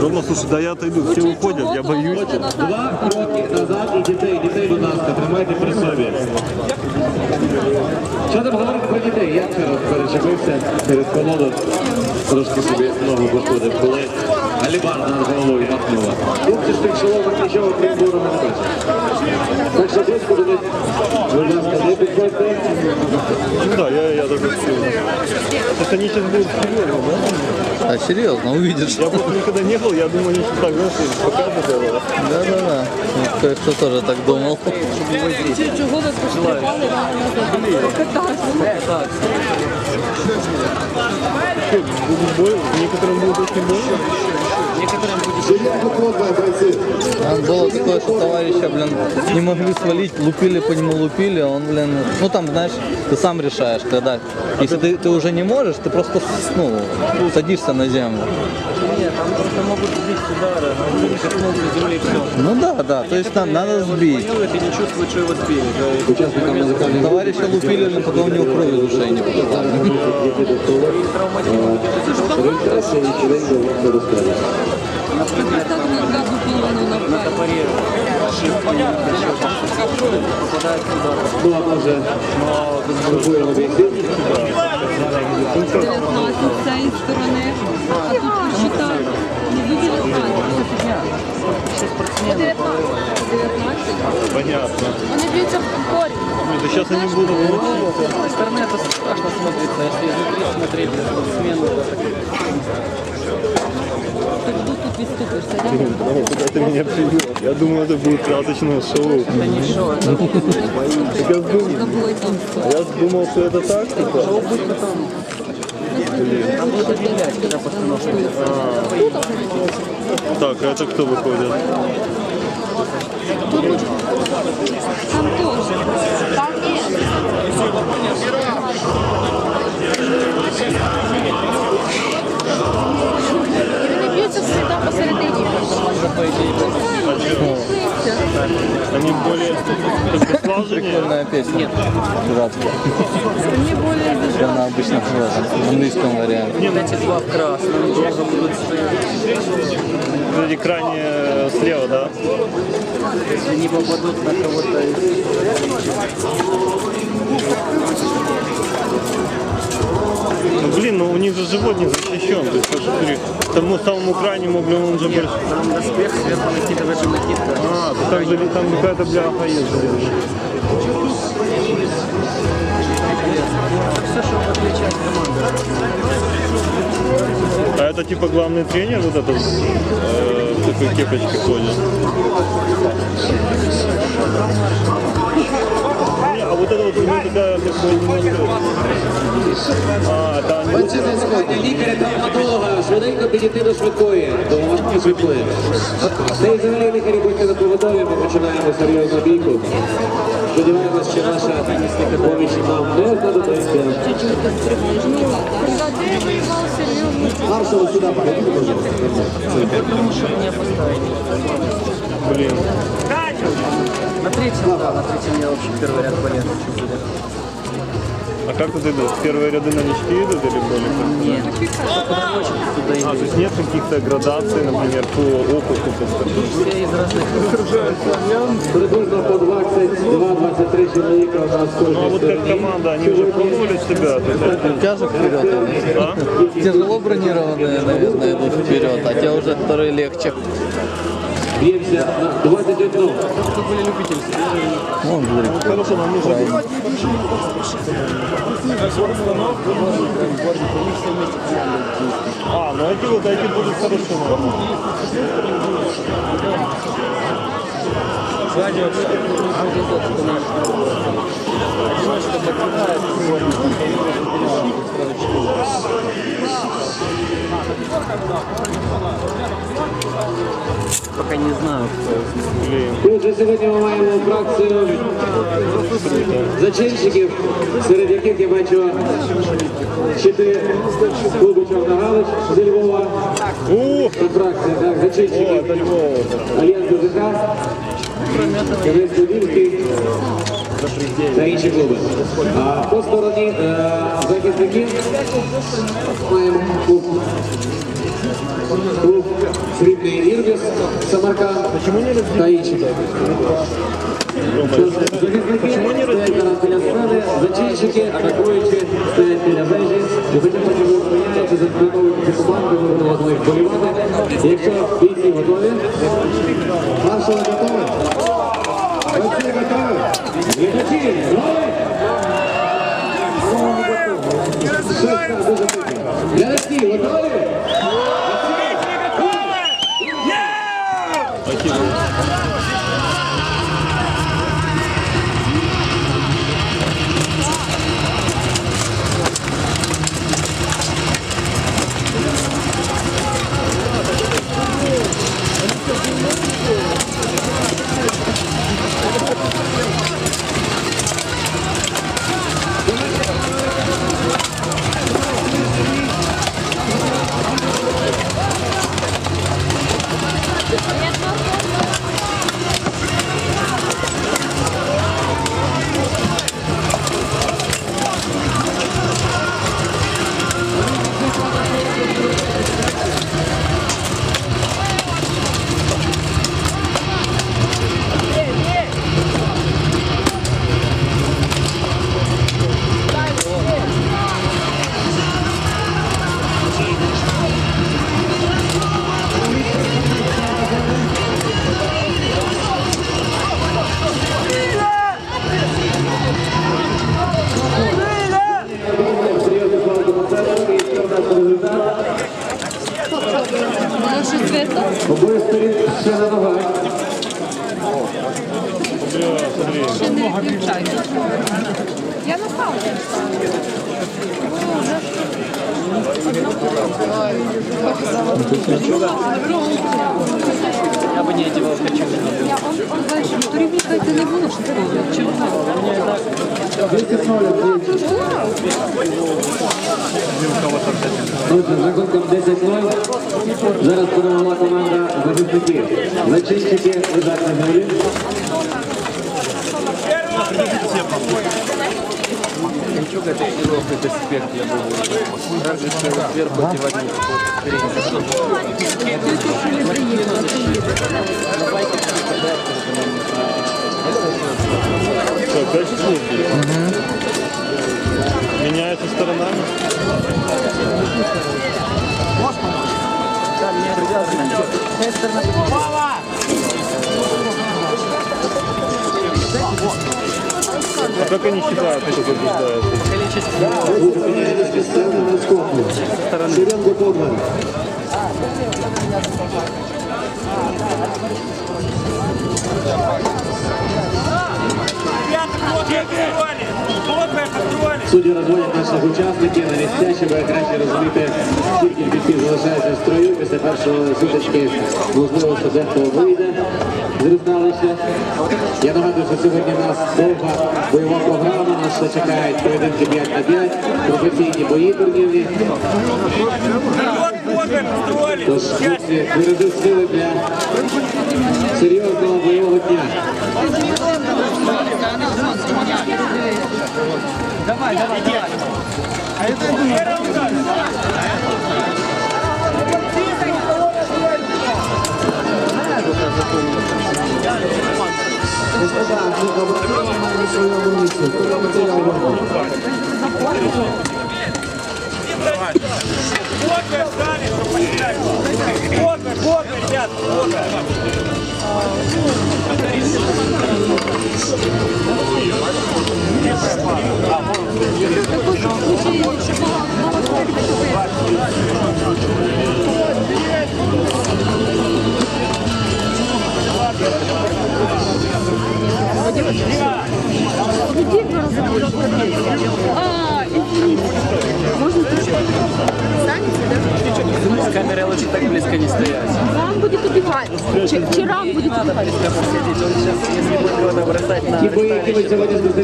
Рома, слушай, да я отойду, все уходят, я боюсь. Два кроки назад і дітей, дітей, будь ласка, тримайте при собі. Що там говорити про дітей? Я вчора перечепився через колоду, трошки собі ногу пошкодив, коли Алібан над головою махнула. Хлопці з тих шоломах нічого крім не бачать. Так що близько до них, да, я, я даже. Это они сейчас будут серьезно, да? А серьезно, увидишь. Я просто никогда не был, я думаю, они сейчас так, знаешь, покажут это. Да-да-да. Вот Кое-кто тоже так думал. Чого ви пострибали назад? Что, будет бой? Некоторым будет. Там было такое, что товарища, блин, не могли свалить, лупили по нему, лупили, а он, блин, ну там, знаешь, ты сам решаешь, когда, если ты, ты уже не можешь, ты просто, ну, садишься на землю. Нет, там просто могут сбить с удара, но земли, все. Ну да, да, то есть нам надо сбить. Ты не чувствуешь, что его сбили. Товарища лупили, но потом у него крови в душе не было. діти на топоре с. Ну, а може, спробуємо обійти. 19 з цієї сторони, а тут посчитай. 19. 19. Понятно. Вони б'ються в корі. Да сейчас они будут С той стороны это страшно смотрится, если изнутри смотреть на спортсмена. Ти тут тут відступишся, да? Рома, куда ты меня привел? Я думал, это будет красочное шоу. Это не шоу, это Так я думал, Можна було й там а я думал, что это так, типа. там будет объявлять, когда постановка. Так, а это кто выходит? Там теж. Там є. Прикольная песня. Нет. Пиратская. Мені більше Она обычно в этом, в английском варианте. Вот эти два в красном долго будут стоять. Эти крайне слева, да? Если они попадут на кого-то из... Блин, ну у них же живот не защищен. То есть, смотри, тому самому крайнему, блин, он же больше. Там доспех, сверху накидываешь и накидка. А, то так же там какая-то бляха есть. блин. Все. А это типа главный тренер вот этот э, в такой кепочке ходит. Не, вот это вот у него такая как бы немного... А, да. Панці на сьогодні лікаря-травматолога швиденько підійти до швидкої, до важкої швидкої. Та й взагалі лікарі будьте на поготові, ми починаємо серйозну бійку. Сподіваємось, що наша поміч нам не знадобиться. Маршал сюди перейдіть, пожалуйста. Блин. На третьем, да, на третьем я вообще первый ряд полез. А как тут идут? Первые ряды на новички идут или более? Нет, куда хочет, туда и А, то есть нет каких-то градаций, например, по опыту, по статусу? Все из разных Приблизно по 22-23 чоловіка у нас Ну а кожній вот как стороні. команда, они уже пробовали себя? тут, Тяжек вперед. А? Тяжело бронированные, наверное, идут вперед, а те уже которые легче. Б'ємося на 21. Вон, смотри. Хорошо, нам нужно... А, ну эти вот эти будут хорошо. наверное. Пока не знаю, кто. Отже, сьогодні ми маємо фракцію зачинщиків, серед яких я бачу чотири клуби Чорногалич зі Львова. Це фракція так, зачинщиків. Альянс ДЗК, Кінець Подільський, та інші клуби. А по стороні е, захисників маємо клуб, клуб Срібний Ірбіс, Самарканд та інші. Захисники стоять зараз біля сцени, зачинщики, атакуючи, стоять біля вежі. І потім ви зупиняєте, запропонуєте цю команду, ви будете з них болівати. Якщо бійці готові, маршали готові. Бойці готові. Глядачі, готові? Я бы не одевал качок. Он, бачив, торік мені не? 10 0 Отже, за рахунком 10-0. Зараз перемогла команда захисників. Зачинщики лежать на землі. Качок это Жемчуга Технировка, это спект я был. Также сверху одевать Так, дальше слушай. Меняется сторонами. Можешь помочь? Да, меня привязаны. Слава! Вот. А как они считают, что побеждают? Зупиняємось під сцени на скоку. Шеренго Богдан. Судді розводять наших учасників на місця, щоб краще розуміти, скільки бійців залишається в строю. Після першої сутички можливо, дехто вийде з різналища. Я нагадую, що сьогодні в нас довга бойова програма. Нас ще чекають поєдинки 5 на 5, професійні бої турнірні. Тож бережуть сили для серйозного Господа, ми на своєму місці. Хто матеріал робить? А,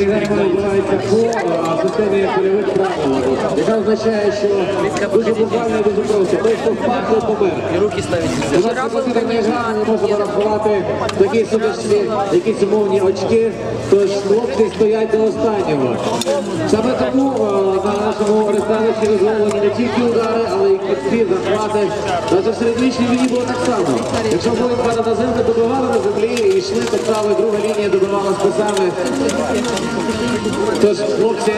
спостерігаємо, відбуваються по системі польових правил, яка означає, що дуже буквально і дуже просто. Той, хто впав, то помер. І руки ставить У нас комп'ютерна гра, ми можемо рахувати такі сутичні, якісь умовні очки, тож хлопці стоять до останнього. Саме тому е, нашому ресторанчі визволені не тільки удари, але й кітки, захвати. Навіть в середньовічній війні було так само. Якщо були падали на землю, добивали на землі і йшли, топтали, друга лінія добивала списами. Тож хлопці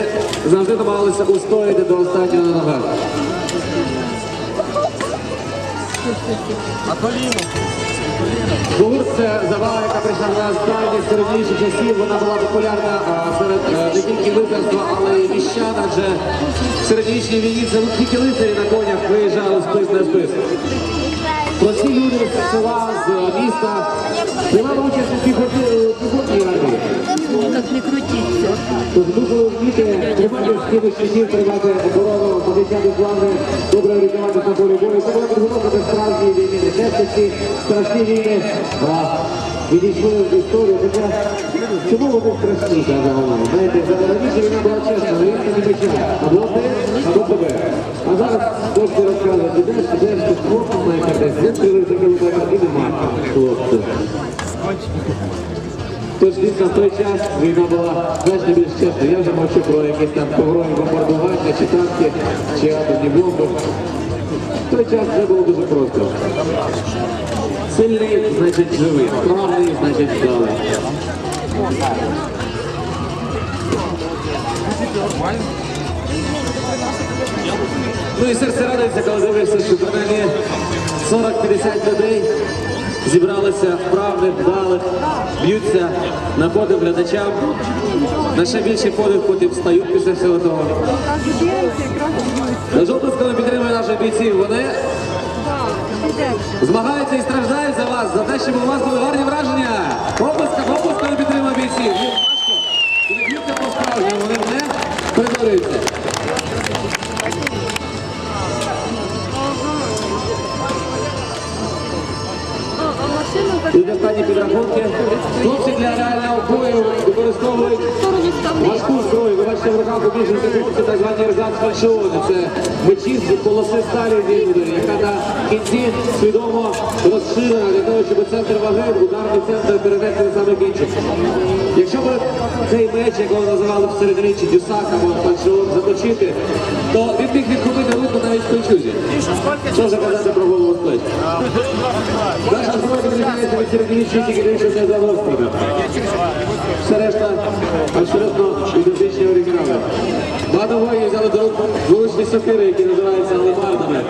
завжди намагалися устояти до останнього на ногах. Гурт це забава, яка прийшла на останні середніших часів. Вона була популярна серед е, не тільки лицарства, але й міщан, адже в середньовічній війні це тільки лицарі на конях виїжджали спис на спис. Прості люди з села, з міста приймали участь у піхотній армії. Как не крутиться. Добре орієнтуватися на полі бою. Це була підготовка до війни. Не те, що ці страшні війни відійшли в історію. Хоча чому вони страшні, каже головне? Знаєте, раніше війна була чесна, війна не меча. Або ти, або тебе. А зараз хлопці розказують, ідеш, ідеш, тут хлопцем має катись, він стрілив за кілометр і нема хлопців. Тож дійсно в той час війна була значно більш чесна. Я вже мовчу про якісь там погроми бомбардування, чи танки, чи атомні бомби. В той час все було дуже просто. Сильний, значить живий, справний, значить вдалий. Ну і серце радується, коли дивишся, що принаймні 40-50 людей зібралися вправних, вдалих, б'ються на подив глядачам. На ще більший подив потім встають після всього того. Наш обласками підтримує наших бійців. Вони змагаються і страждають за вас, за те, щоб у вас були гарні враження. Підрахунки. Хлопці для реального бою використовують важку зброю. Ви бачите в руках біженців хлопці так звані рзац фальшовані. Це мечі з полоси сталі зігнутої, яка на кінці свідомо розширена для того, щоб центр ваги, ударний центр перенести на саме кінчик. Якщо б цей меч, якого називали в середньовіччі дюсак або фальшон, заточити, то він міг відхопити руку навіть в кончузі. Що вже казати про голову з середньовіччя тільки що не заложника. Все решта абсолютно ідентичні оригінали. Багато воїнів взяли до рук вуличні сокири, які називаються алебардами.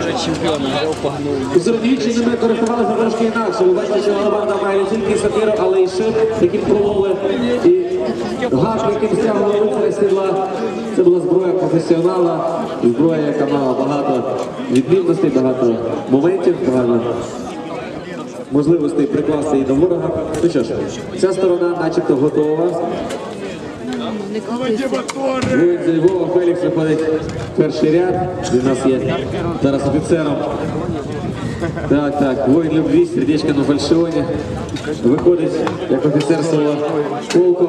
У середньовіччі ними користувалися трошки інакше. Ви бачите, що алебарда має не тільки сокиру, але й шип, яким прололи і гак, яким лицаря з сідла. Це була зброя професіонала, зброя, яка мала багато відмінностей, багато моментів, багато можливостей прикласти її до ворога. Ну що ж, ця сторона начебто готова. Воїн зі Львова Фелікс виходить перший ряд. Він нас є зараз офіцером. Так, так, воїн любві, сердечко на фальшоні. Виходить як офіцер свого полку.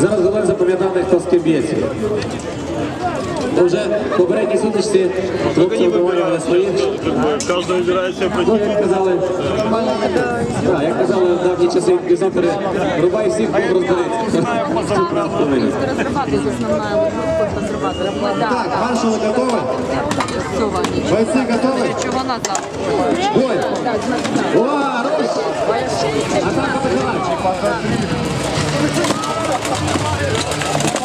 Зараз головне запам'ятати, хто з ким б'ється. Бо вже в попередній сутичці хлопці обговорювали своїх. Как бы каждый выбирает себе Ну, противника. як казали, так, як казали в давні часи інквізитори, рубай всіх, Бог розбереться. Разрабатывается основная вот разрабатывается. Да, Так, маршалы готовы? Все, Бойцы готовы? Чего назад? Бой! Ура! Руш! Атака Ja, ja, ja.